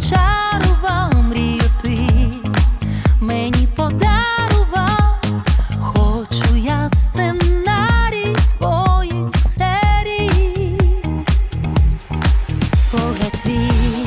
зачарував, мені подарував, хочу я в сценарій твоїх серій. Погляд твій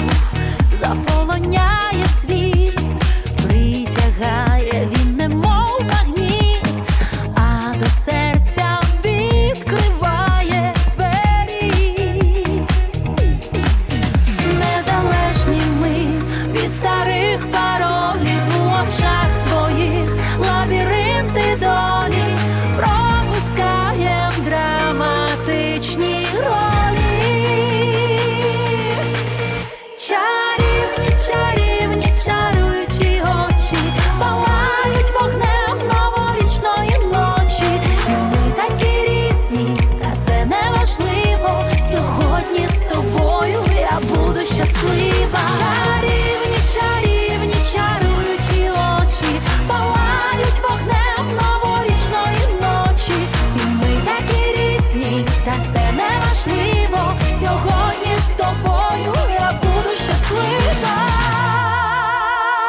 щаслива. Чарівні, чарівні, чаруючі очі палають вогнем новорічної ночі. І ми такі різні, та це не важливо. Сьогодні з тобою я буду щаслива.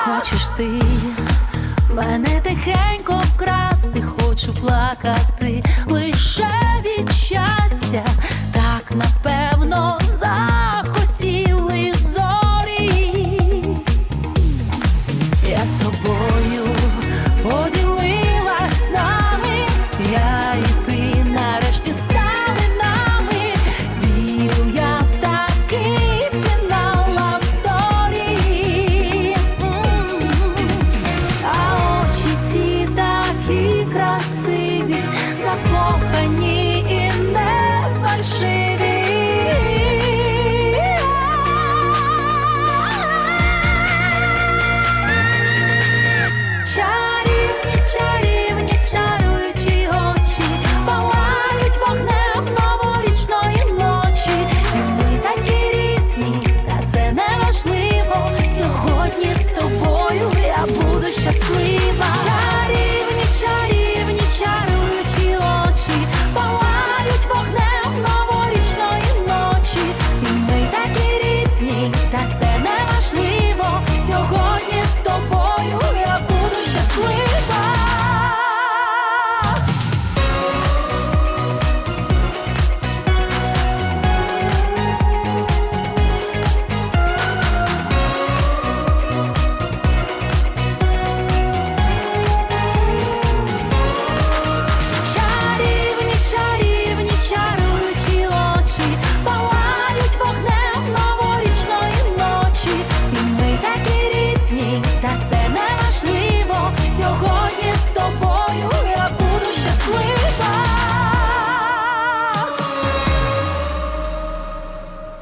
Хочеш ти мене тихенько вкрасти, хочу плакати Сьогодні з тобою я буду щаслива. Чарівні, чарівні, чаруючі очі палають вогнем новорічної ночі. І ми такі різні,